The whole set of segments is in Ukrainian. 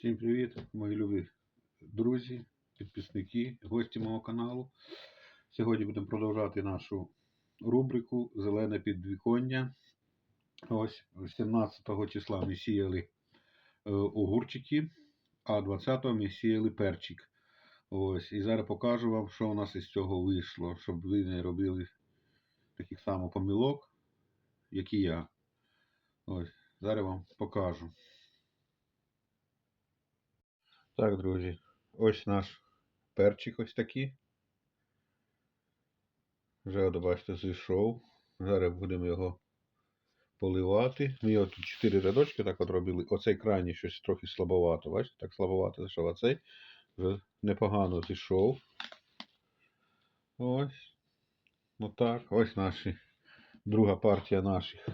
Всім привіт, мої любі друзі, підписники, гості мого каналу. Сьогодні будемо продовжувати нашу рубрику Зелене підвіконня. Ось 17 числа ми сіяли е, огурчики, а 20-го ми сіяли перчик. Ось, і зараз покажу вам, що у нас із цього вийшло, щоб ви не робили таких само помилок, як і я. Ось, зараз вам покажу. Так, друзі, ось наш перчик ось такий. Вже, от, бачите, зійшов. Зараз будемо його поливати. Ми його тут 4 рядочки так от робили. Оцей крайній щось трохи слабовато. Бачите, так слабовато зійшов. А цей вже непогано зійшов. Ось. Ну так, ось наші. Друга партія наших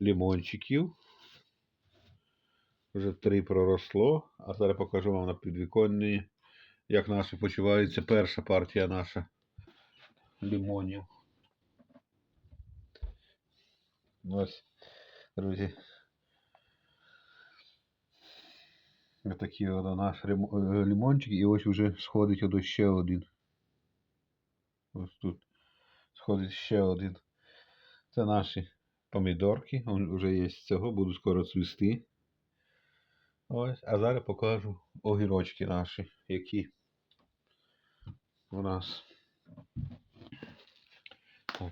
лимончиків. Вже три проросло, а зараз покажу вам на підвіконні, як наша почувається перша партія наша лимонів. Ось, друзі. Ось такі от наш е, лимончик, і ось вже сходить ото ще один. Ось тут сходить ще один. Це наші помідорки, вже є з цього, будуть скоро цвісти. Ось, а зараз покажу огірочки наші, які у нас.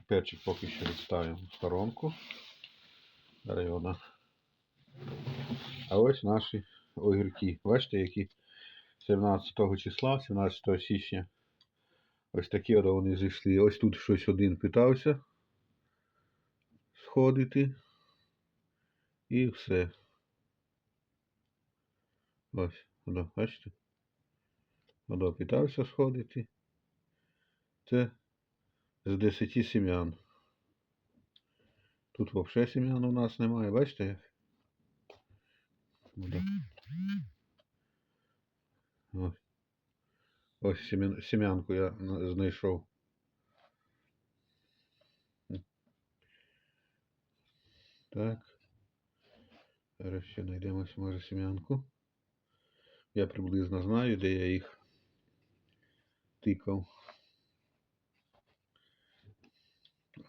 Перчик поки що відставимо в сторонку. Зараз. А ось наші огірки. Бачите, які 17 числа, 17 січня. Ось такі от вони зійшли. Ось тут щось один питався сходити. І все. Ось, воно, бачите? Воно питався сходити. Це з 10 сім'ян. Тут взагалі сім'ян у нас немає, бачите? як? Ось. Ось сім'ян- сім'янку я знайшов. Так. Зараз ще знайдемо може сім'янку. Я приблизно знаю, де я їх тикав.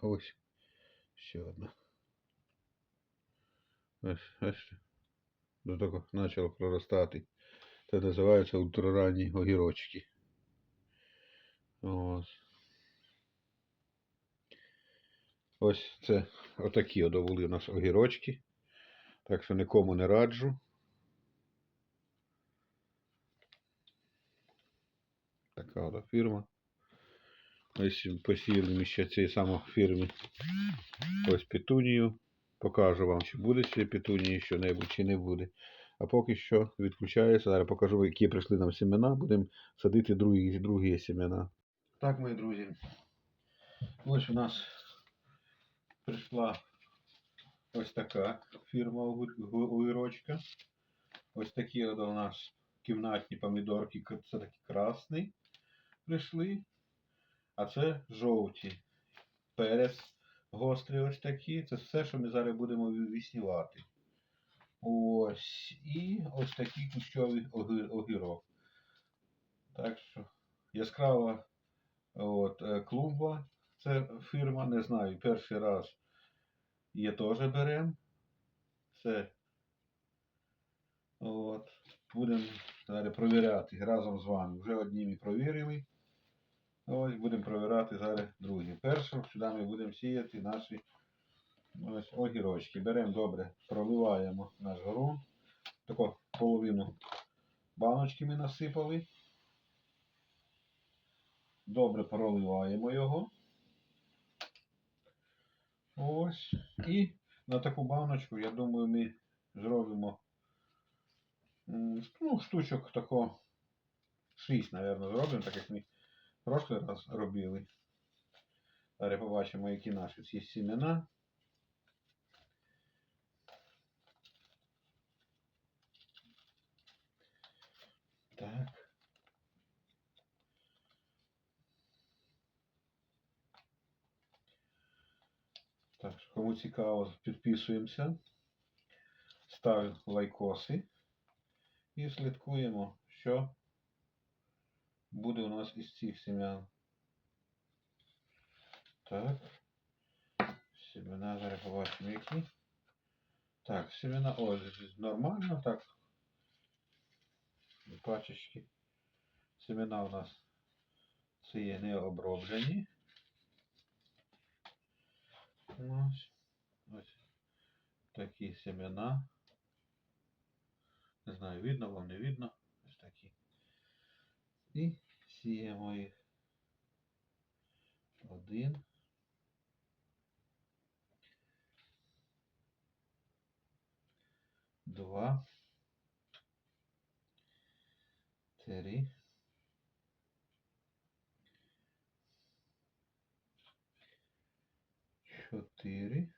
Ось ще одна. Ось, бачите? До того почало проростати. Це називається ультраранні огірочки. Ось. Ось це отакі от були у нас огірочки. Так що нікому не раджу. Така от фірма. Ось посіяли ми цієї самої фірми. Ось петунію. Покажу вам, чи буде ще петунії що-небудь, чи не буде. А поки що відключаюся. Зараз покажу, які прийшли нам семена. Будемо садити другі, другі семена. Так, мої друзі. Ось у нас прийшла ось така фірма огірочка. Ось такі от у нас кімнатні помідорки, це такі красні прийшли. А це жовті. Перець гострий ось такі. Це все, що ми зараз будемо віснівати. Ось. І ось такий кущовий огірок. Так що яскрава от, е, клумба. Це фірма, не знаю, перший раз її теж беремо. Це от, будемо зараз провіряти разом з вами. Вже одні ми провірили. Ось будемо провіряти зараз другі. Першим сюди ми будемо сіяти наші ось, огірочки. Беремо добре, проливаємо наш ґрунт. Таку половину баночки ми насипали. Добре проливаємо його. Ось. І на таку баночку, я думаю, ми зробимо ну, штучок тако 6, мабуть, зробимо, так як ми прошлий раз робили. Зараз побачимо, які наші ці сімена. Так. Так, кому цікаво, підписуємося. Ставимо лайкоси. І слідкуємо, що буде у нас із цих семян. Так. Семена побачимо які. Так, семена ось нормально, так. Пачечки. Семена у нас це є не оброблені. Ось. Ось такі семена. Не знаю, видно вам, не видно. Ось такі. І сіємо їх. Один. Два. Три. Чотири.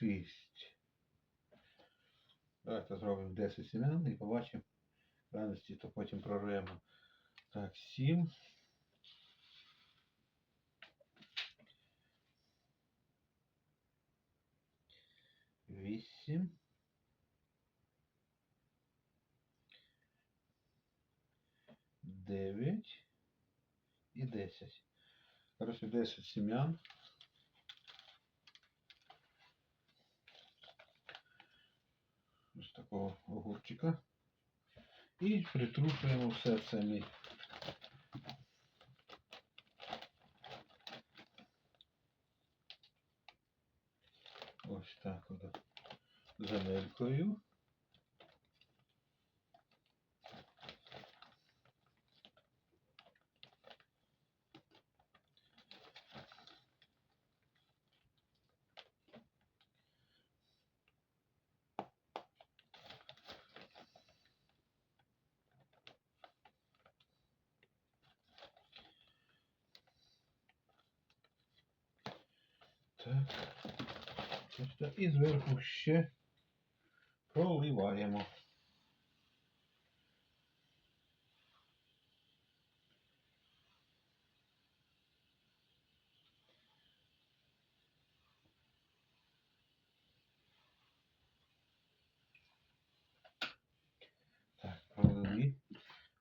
6. Давайте зробимо 10 сім'ян і побачимо радості, то потім прорвемо. Так, 7. Вісім. Дев'ять і десять. Коротше, десять сім'ян. Такого огурчика. І притрушуємо все це ми. Ось так от земелькою. Так. Так. І зверху ще проливаємо.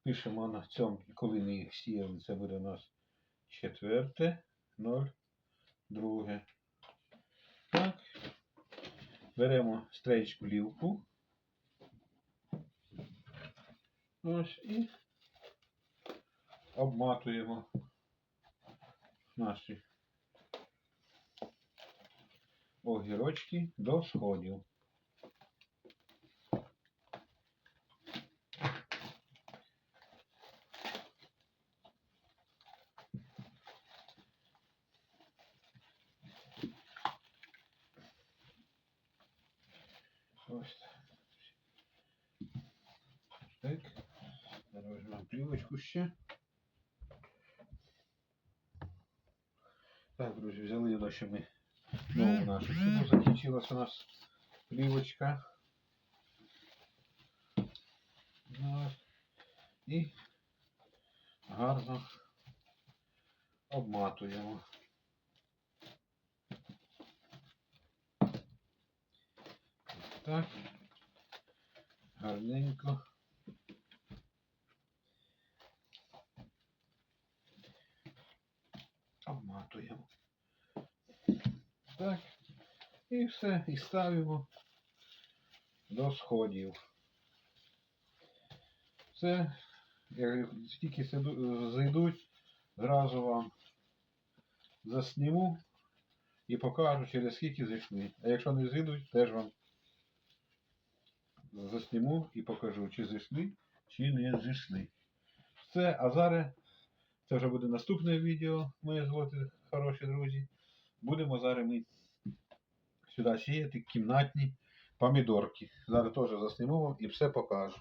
Пишемо на цьому, коли ми їх сіяли, це буде у нас четверте, ноль, друге. Беремо стрейч плівку. Ось і обматуємо наші огірочки до сходів. Ось. Так. Зараз візьмемо плівочку ще. Так, друзі, взяли наші ми нову нашу сюди. Закінчилась у нас плівочка. І гарно обматуємо. Так. Гарненько. Обматуємо. Так. І все. І ставимо до сходів. Все. Як тільки зайдуть, зразу вам засніму і покажу, через скільки зайшли. А якщо не зайдуть, теж вам засніму і покажу, чи зайшли, чи не зайшли. Все, а зараз це вже буде наступне відео, мої злоті хороші друзі. Будемо зараз ми сюди сіяти кімнатні помідорки. Зараз теж засніму вам і все покажу.